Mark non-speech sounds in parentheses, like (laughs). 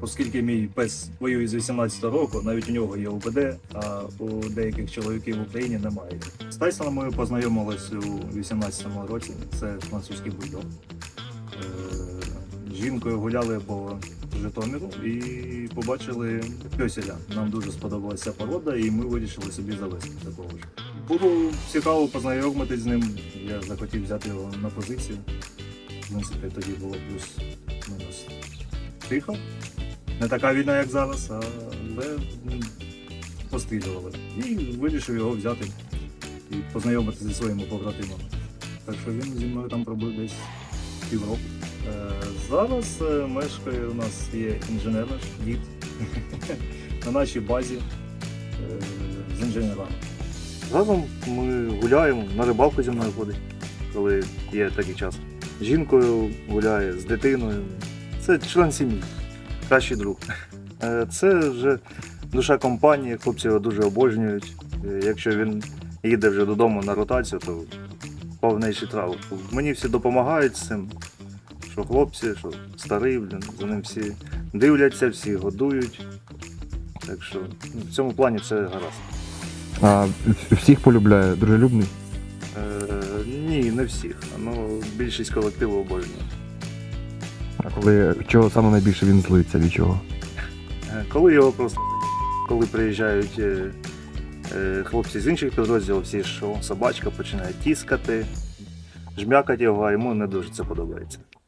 Оскільки мій пес воює з 18-го року, навіть у нього є УБД, а у деяких чоловіків в Україні немає. З Тайсоном ми познайомились у 18-му році. Це французький бульдог. Е, З жінкою гуляли по Житомиру і побачили пьоселя. Нам дуже сподобалася порода, і ми вирішили собі завести такого ж. Було цікаво познайомитись з ним. Я захотів взяти його на позицію. В принципі, тоді було плюс-мінус тихо. Не така війна, як зараз, але пострілювали. І вирішив його взяти і познайомитися зі своїми побратимами. Так що він зі мною там пробув десь півроку. Е, Зараз е, мешкає у нас є інженер наш дід (laughs) на нашій базі е, з інженерами. Разом ми гуляємо, на рибалку зі мною ходить, коли є такий час. З жінкою гуляє, з дитиною. Це член сім'ї, кращий друг. Е, Це вже душа компанії, хлопці його дуже обожнюють. Е, Якщо він їде вже додому на ротацію, то повніший трав. Мені всі допомагають з цим. Що хлопці, що старий, блін, за ним всі дивляться, всі годують. Так що ну, в цьому плані все гаразд. А всіх полюбляє, дружелюбний. Е, ні, не всіх. Ну, більшість колективу обожнює. А коли чого саме найбільше він злиться від чого? Е, Коли його просто коли приїжджають е, е, хлопці з інших підрозділів, всі що собачка починає тіскати, жмякати його, а йому не дуже це подобається.